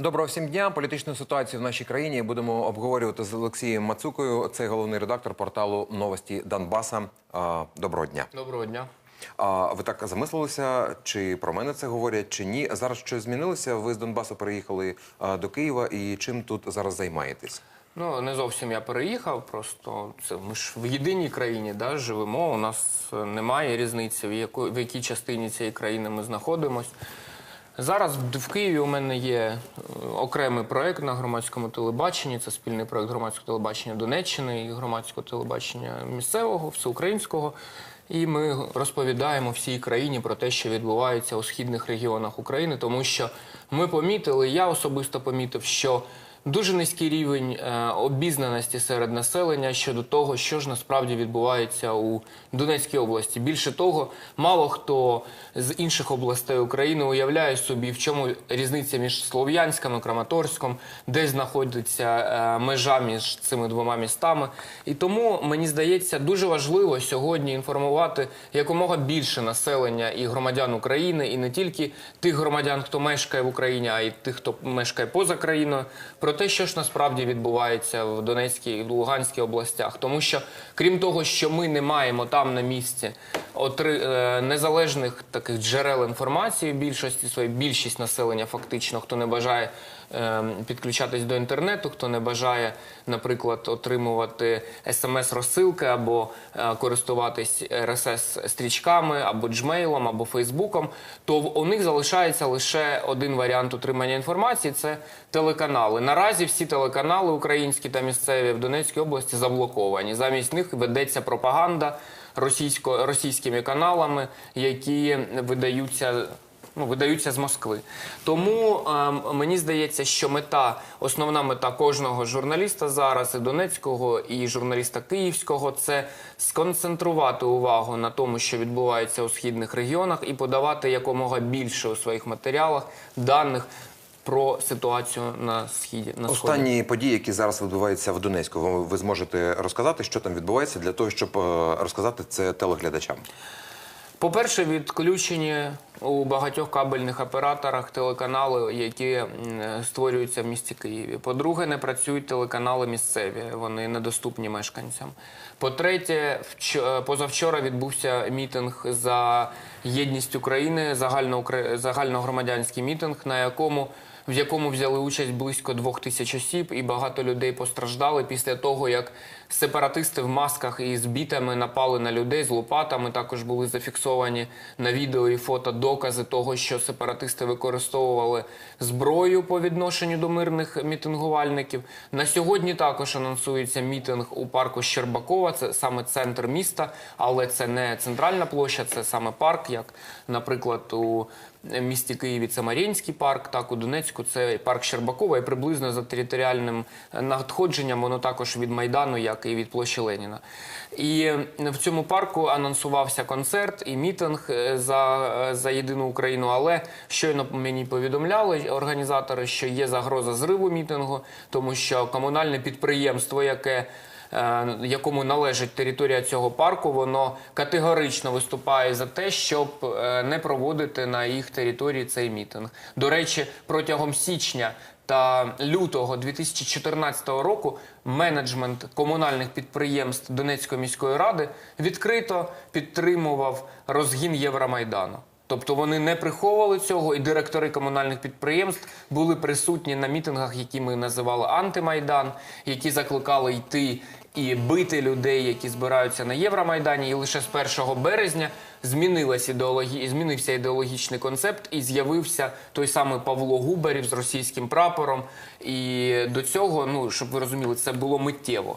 Доброго всім дня. Політичну ситуацію в нашій країні будемо обговорювати з Олексієм Мацукою. Це головний редактор порталу Новості Донбаса. Доброго дня. Доброго дня. А ви так замислилися, чи про мене це говорять, чи ні? Зараз щось змінилося? Ви з Донбасу переїхали до Києва, і чим тут зараз займаєтесь? Ну не зовсім я переїхав. Просто це ми ж в єдиній країні да, живемо. У нас е, немає різниці, в яку в якій частині цієї країни ми знаходимось. Зараз в Києві у мене є е, окремий проект на громадському телебаченні. Це спільний проект громадського телебачення Донеччини і громадського телебачення місцевого, всеукраїнського. І ми розповідаємо всій країні про те, що відбувається у східних регіонах України, тому що ми помітили, я особисто помітив, що Дуже низький рівень е, обізнаності серед населення щодо того, що ж насправді відбувається у Донецькій області. Більше того, мало хто з інших областей України уявляє собі, в чому різниця між Слов'янськом і Краматорськом, де знаходиться е, межа між цими двома містами. І тому мені здається дуже важливо сьогодні інформувати якомога більше населення і громадян України, і не тільки тих громадян, хто мешкає в Україні, а й тих, хто мешкає поза країною, те, що ж насправді відбувається в Донецькій і Луганській областях. Тому що, крім того, що ми не маємо там на місці отри... е, незалежних таких джерел інформації, більшості своєї більшість населення, фактично, хто не бажає підключатись до інтернету, хто не бажає, наприклад, отримувати смс-розсилки або е, користуватись RSS-стрічками, або Gmail, або Фейсбуком, то у них залишається лише один варіант отримання інформації це телеканали. Наразі всі телеканали українські та місцеві в Донецькій області заблоковані. Замість них ведеться пропаганда російсько російськими каналами, які видаються ну, видаються з Москви. Тому ем, мені здається, що мета, основна мета кожного журналіста зараз, і донецького, і журналіста київського, це сконцентрувати увагу на тому, що відбувається у східних регіонах, і подавати якомога більше у своїх матеріалах даних про ситуацію на східі. На сході. Останні події, які зараз відбуваються в Донецьку, ви, ви зможете розказати, що там відбувається, для того, щоб е, розказати це телеглядачам. По-перше, відключені у багатьох кабельних операторах телеканали, які створюються в місті Києві. По-друге, не працюють телеканали місцеві, вони недоступні мешканцям. По-третє, е, позавчора відбувся мітинг за єдність України, загальногромадянський мітинг, на якому в якому взяли участь близько двох тисяч осіб, і багато людей постраждали після того, як сепаратисти в масках і з бітами напали на людей з лопатами. Також були зафіксовані на відео і фото докази того, що сепаратисти використовували зброю по відношенню до мирних мітингувальників. На сьогодні також анонсується мітинг у парку Щербакова. Це саме центр міста, але це не центральна площа, це саме парк, як, наприклад, у місті Києві це Мар'їнський парк, так у Донецьку це парк Щербакова, і приблизно за територіальним е, надходженням воно також від Майдану, як і від площі Леніна. І в цьому парку анонсувався концерт і мітинг е, за, е, за єдину Україну. Але щойно мені повідомляли організатори, що є загроза зриву мітингу, тому що комунальне підприємство, яке е, якому належить територія цього парку, воно категорично виступає за те, щоб не проводити на їх території цей мітинг. До речі, протягом січня та лютого 2014 року менеджмент комунальних підприємств Донецької міської ради відкрито підтримував розгін Євромайдану. Тобто вони не приховували цього, і директори комунальних підприємств були присутні на мітингах, які ми називали антимайдан, які закликали йти і бити людей, які збираються на Євромайдані. І лише з 1 березня змінилась ідеологі... змінився ідеологічний концепт, і з'явився той самий Павло Губарів з російським прапором. І до цього, ну щоб ви розуміли, це було миттєво.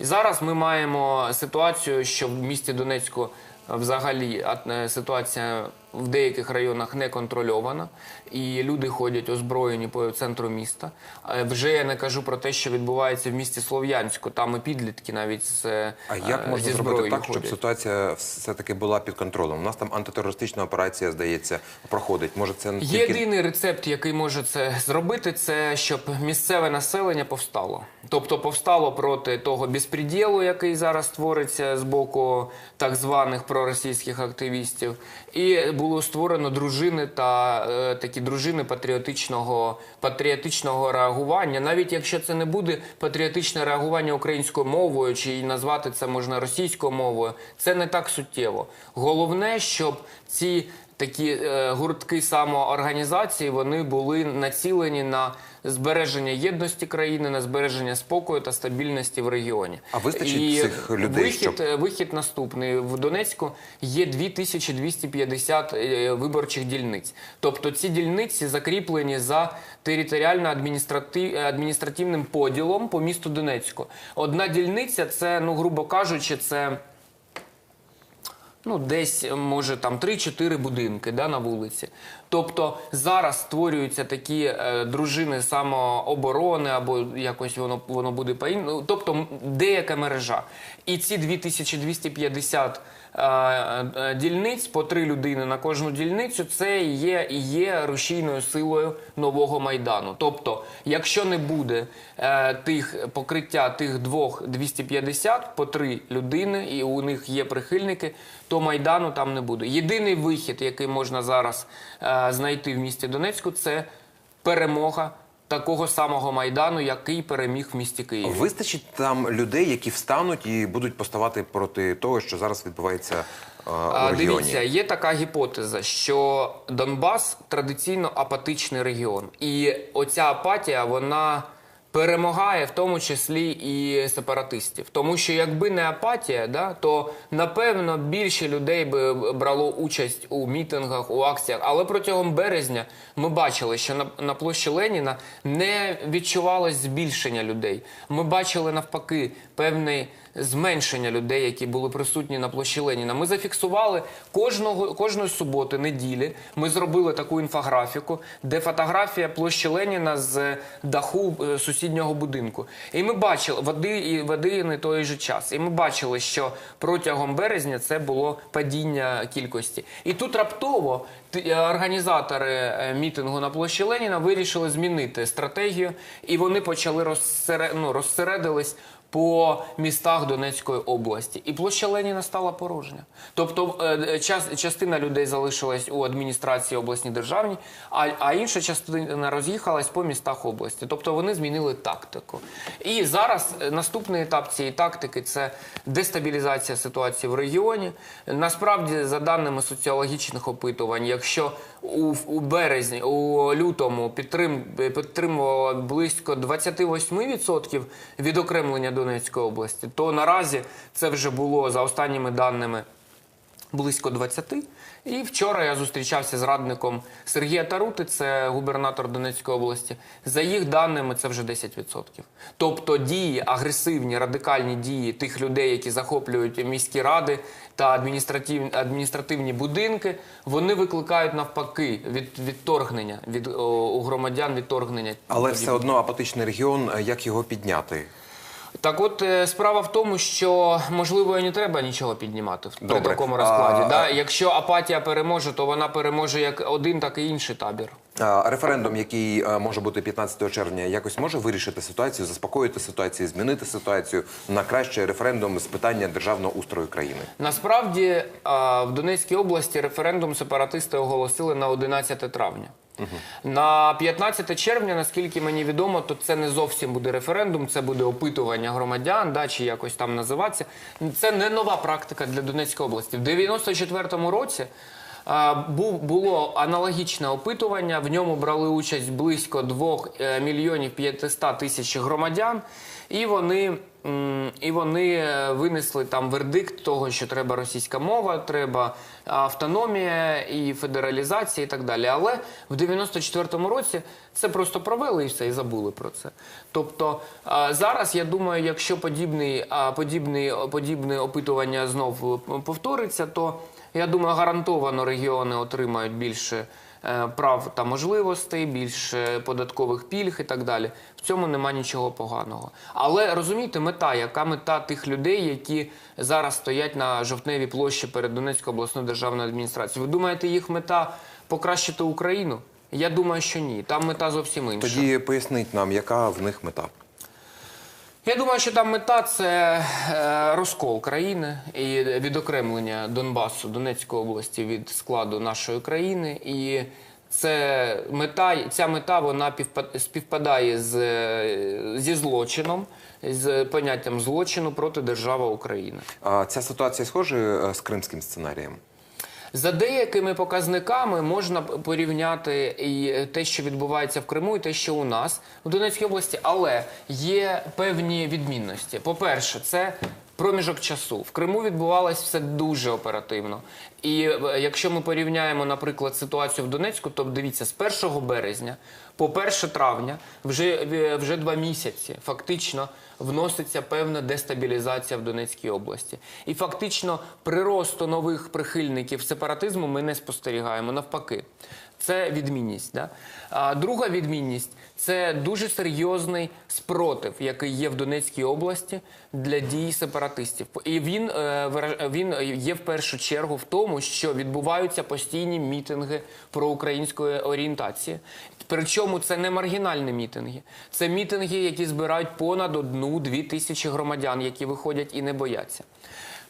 І зараз ми маємо ситуацію, що в місті Донецьку взагалі е, ситуація в деяких районах не контрольована, і люди ходять озброєні по центру міста. Е, Вже я не кажу про те, що відбувається в місті Слов'янську. Там і підлітки навіть з е, А як можна зі зробити так, щоб ситуація все-таки була під контролем? У нас там антитерористична операція, здається, проходить. Може, це не тільки Єдиний рецепт, який може це зробити, це щоб місцеве населення повстало. Тобто повстало проти того безпреділу, який зараз твориться з боку так званих проросійських активістів, і було створено дружини та е, такі дружини патріотичного, патріотичного реагування. Навіть якщо це не буде патріотичне реагування українською мовою, чи назвати це можна російською мовою, це не так суттєво. Головне, щоб ці такі е, гуртки самоорганізації вони були націлені на збереження єдності країни, на збереження спокою та стабільності в регіоні. А вистачить І цих людей, вихід, щоб- е, вихід наступний. В Донецьку є 2250 е, виборчих дільниць. Тобто ці дільниці закріплені за територіально-адміністративним поділом по місту Донецьку. Одна дільниця це, ну, грубо кажучи, це. Ну, десь може там 3-4 будинки да, на вулиці. Тобто зараз створюються такі е, дружини самооборони, або якось воно воно буде по іншому. Тобто деяка мережа. І ці 2250 е, е, дільниць по три людини на кожну дільницю, це є і є рушійною силою нового майдану. Тобто, якщо не буде е, тих покриття тих двох 250 по три людини, і у них є прихильники, то майдану там не буде. Єдиний вихід, який можна зараз е, знайти в місті Донецьку, це перемога такого самого майдану, який переміг в місті Києві. Вистачить там людей, які встануть і будуть поставати проти того, що зараз відбувається е, у А, регіоні. Дивіться, є така гіпотеза, що Донбас традиційно апатичний регіон, і оця апатія вона перемагає в тому числі і сепаратистів. Тому що якби не апатія, да, то напевно більше людей би брало участь у мітингах, у акціях. Але протягом березня ми бачили, що на, на площі Леніна не відчувалось збільшення людей. Ми бачили навпаки певний зменшення людей, які були присутні на площі Леніна. Ми зафіксували кожного кожної суботи, неділі. Ми зробили таку інфографіку, де фотографія площі Леніна з даху е, сусіднього будинку. І ми бачили води і води не той же час. І ми бачили, що протягом березня це було падіння кількості. І тут раптово е, організатори е, мітингу на площі Леніна вирішили змінити стратегію, і вони почали розсере... ну, розсередились по містах Донецької області. І площа Леніна стала порожня. Тобто е, час, частина людей залишилась у адміністрації обласній державній, а, а інша частина роз'їхалась по містах області. Тобто вони змінили тактику. І зараз е, наступний етап цієї тактики це дестабілізація ситуації в регіоні. Насправді, за даними соціологічних опитувань, якщо у, березні, у лютому підтрим, підтримувало близько 28% відокремлення Донецької області, то наразі це вже було за останніми даними близько 20. І вчора я зустрічався з радником Сергія Тарути, це губернатор Донецької області. За їх даними, це вже 10%. Тобто дії, агресивні, радикальні дії тих людей, які захоплюють міські ради та адміністративні, адміністративні будинки, вони викликають навпаки від, відторгнення від о, у громадян відторгнення. Але все одно апатичний регіон, е, як його підняти? Так от е, справа в тому, що можливо і не треба нічого піднімати в при Добре. такому розкладі. А- Да? Якщо апатія переможе, то вона переможе як один, так і інший табір. А, Референдум, який е, може бути 15 червня, якось може вирішити ситуацію, заспокоїти ситуацію, змінити ситуацію на краще референдум з питання державного устрою країни. Насправді в Донецькій області референдум сепаратисти оголосили на 11 травня. На 15 червня, наскільки мені відомо, то це не зовсім буде референдум, це буде опитування громадян, да, чи якось там називатися. Це не нова практика для Донецької області. В 94-му році було аналогічне опитування. В ньому брали участь близько 2 е, мільйонів 500 тисяч громадян, і вони. І вони е, винесли там вердикт того, що треба російська мова, треба автономія і федералізація, і так далі. Але в 94-му році це просто провели і все, і забули про це. Тобто зараз я думаю, якщо подібний, подібний, подібне опитування знов е, повториться, то я думаю, гарантовано регіони отримають більше е, прав та можливостей, більше податкових пільг і так далі. В цьому нема нічого поганого. Але розумієте, мета, яка мета тих людей, які зараз стоять на жовтневій площі перед Донецькою обласною державною адміністрацією. Ви думаєте, їх мета покращити Україну? Я думаю, що ні. Там мета зовсім інша. Тоді поясніть нам, яка в них мета. Я думаю, що там мета це е, розкол країни і відокремлення Донбасу, Донецької області від складу нашої країни. І це мета, ця мета вона півпа- співпадає з, зі злочином, з поняттям злочину проти держави України. А Ця ситуація схожа е, з кримським сценарієм. За деякими показниками можна порівняти і те, що відбувається в Криму, і те, що у нас в Донецькій області, але є певні відмінності. По-перше, це проміжок часу. В Криму відбувалось все дуже оперативно. І е, якщо ми порівняємо, наприклад, ситуацію в Донецьку, то дивіться, з 1 березня по 1 травня вже, е, вже два місяці фактично вноситься певна дестабілізація в Донецькій області. І фактично приросту нових прихильників сепаратизму ми не спостерігаємо навпаки. Це відмінність. Да? А друга відмінність це дуже серйозний спротив, який є в Донецькій області для дій сепаратистів. І він, е, він є в першу чергу в тому, що відбуваються постійні мітинги проукраїнської орієнтації. Причому це не маргінальні мітинги, це мітинги, які збирають понад одну-дві тисячі громадян, які виходять і не бояться.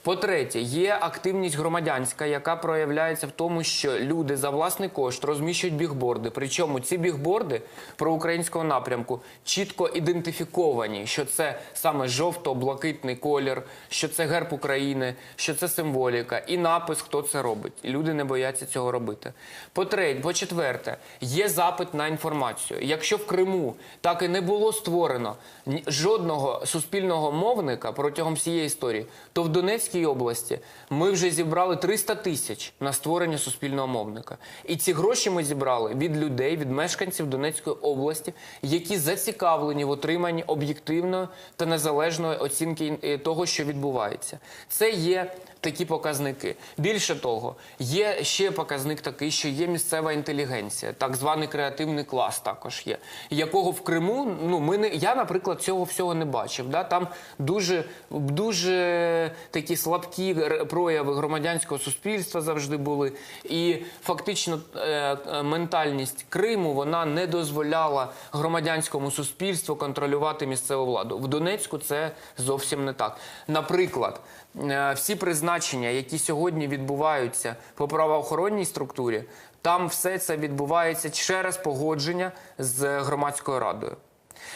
По-третє, є активність громадянська, яка проявляється в тому, що люди за власний кошт розміщують бігборди. Причому ці бігборди проукраїнського напрямку чітко ідентифіковані, що це саме жовто-блакитний колір, що це герб України, що це символіка, і напис, хто це робить. І люди не бояться цього робити. По-третє, по-четверте, є запит на інформацію. Якщо в Криму так і не було створено жодного суспільного мовника протягом всієї історії, то в Донецькій області ми вже зібрали 300 тисяч на створення суспільного мовника. І ці гроші ми зібрали від людей, від мешканців Донецької області, які зацікавлені в отриманні об'єктивної та незалежної оцінки е, того, що відбувається. Це є такі показники. Більше того, є ще показник такий, що є місцева інтелігенція, так званий креативний клас також є, якого в Криму, ну ми не я, наприклад, цього всього не бачив. Да? Там дуже, дуже такі слабкі прояви громадянського суспільства завжди були. І фактично е, е, ментальність Криму вона не дозволяла громадянському суспільству контролювати місцеву владу. В Донецьку це зовсім не так. Наприклад, е, всі призначення, які сьогодні відбуваються по правоохоронній структурі, там все це відбувається через погодження з громадською радою.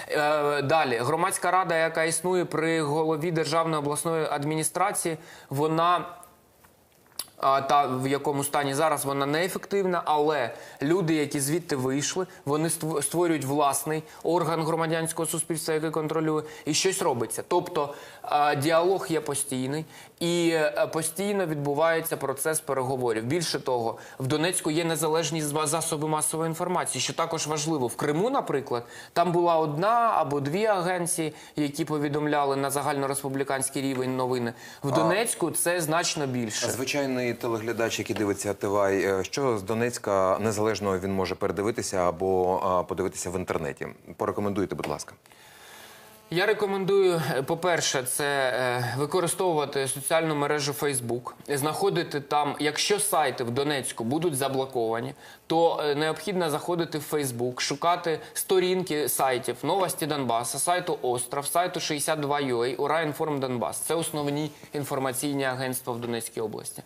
Е, Далі, громадська рада, яка існує при голові Державної обласної адміністрації, вона та в якому стані зараз вона неефективна, але люди, які звідти вийшли, вони ство- створюють власний орган громадянського суспільства, який контролює, і щось робиться. Тобто діалог є постійний і е, постійно відбувається процес переговорів. Більше того, в Донецьку є незалежні засоби масової інформації, що також важливо. В Криму, наприклад, там була одна або дві агенції, які повідомляли на загальнореспубліканський рівень новини. В Донецьку це значно більше. Звичайний телеглядач, який дивиться ТВАЙ, е, що з Донецька незалежного він може передивитися або подивитися в інтернеті. Порекомендуйте, будь ласка. Я рекомендую, е, по-перше, це е, використовувати соціальну мережу Facebook, знаходити там, якщо сайти в Донецьку будуть заблоковані, то необхідно заходити в Facebook, шукати сторінки сайтів Новості Донбаса, сайту Остров, сайту 62UA, Ураінформ Донбас. Це основні інформаційні агентства в Донецькій області.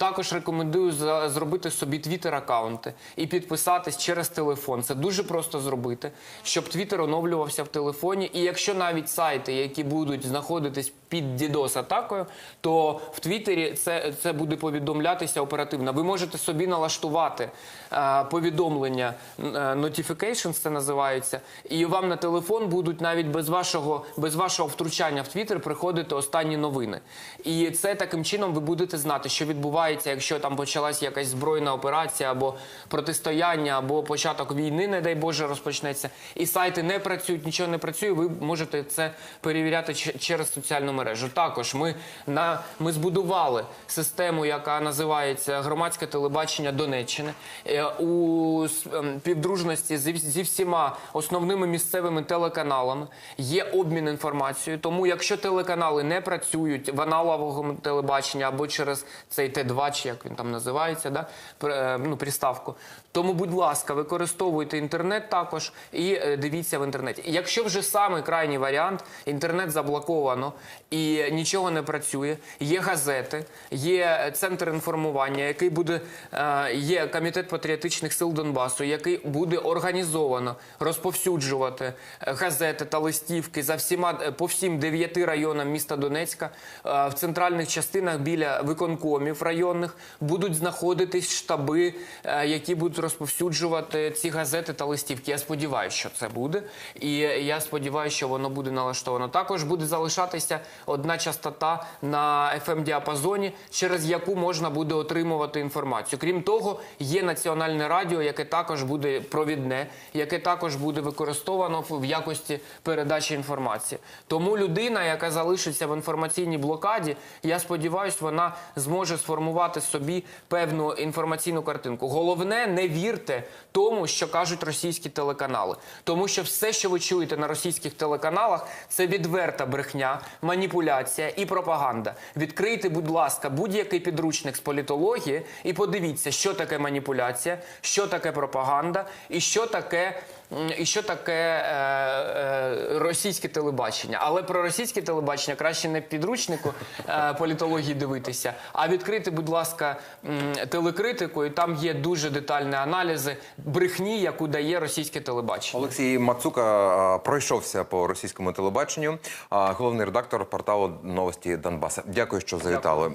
Також рекомендую зробити собі твіттер-аккаунти і підписатись через телефон. Це дуже просто зробити, щоб твіттер оновлювався в телефоні. І якщо навіть сайти, які будуть знаходитись під DDoS атакою, то в Твіттері це, це буде повідомлятися оперативно. Ви можете собі налаштувати е, повідомлення е, notifications, це називається, і вам на телефон будуть навіть без вашого, без вашого втручання в Твіттер приходити останні новини. І це таким чином ви будете знати, що відбувається, якщо там почалась якась збройна операція або протистояння, або початок війни, не дай Боже, розпочнеться. І сайти не працюють, нічого не працює. Ви можете це перевіряти через соціальну мережу. Також ми на ми збудували систему, яка називається громадське телебачення Донеччини Е, у ем, зі, зі всіма основними місцевими телеканалами. Є обмін інформацією. Тому, якщо телеканали не працюють в аналоговому телебаченні або через цей Т2, чи як він там називається, да? е, ну, приставку. Тому, будь ласка, використовуйте інтернет також і е, дивіться в інтернеті. Якщо вже саме крайній варіант. Інтернет заблоковано і нічого не працює. Є газети, є центр інформування, який буде е, є комітет патріотичних сил Донбасу, який буде організовано розповсюджувати газети та листівки за всіма по всім дев'яти районам міста Донецька в центральних частинах біля виконкомів районних будуть знаходитись штаби, е, які будуть розповсюджувати ці газети та листівки. Я сподіваюся, що це буде, і я сподіваюся, що воно буде налаштовано. Також буде залишатися одна частота на fm діапазоні, через яку можна буде отримувати інформацію. Крім того, є національне радіо, яке також буде провідне, яке також буде використовано в якості передачі інформації. Тому людина, яка залишиться в інформаційній блокаді, я сподіваюся, вона зможе сформувати собі певну інформаційну картинку. Головне, не вірте тому, що кажуть російські телеканали, тому що все, що ви чуєте на російських телеканалах, це відверта брехня, маніпуляція і пропаганда. Відкрийте, будь ласка, будь-який підручник з політології і подивіться, що таке маніпуляція, що таке пропаганда і що таке. І що таке е, е, російське телебачення? Але про російське телебачення краще не підручнику е, політології дивитися, а відкрити, будь ласка, телекритику, і там є дуже детальні аналізи брехні, яку дає російське телебачення. Олексій Мацука пройшовся по російському телебаченню, головний редактор порталу Новості Донбаса. Дякую, що завітали.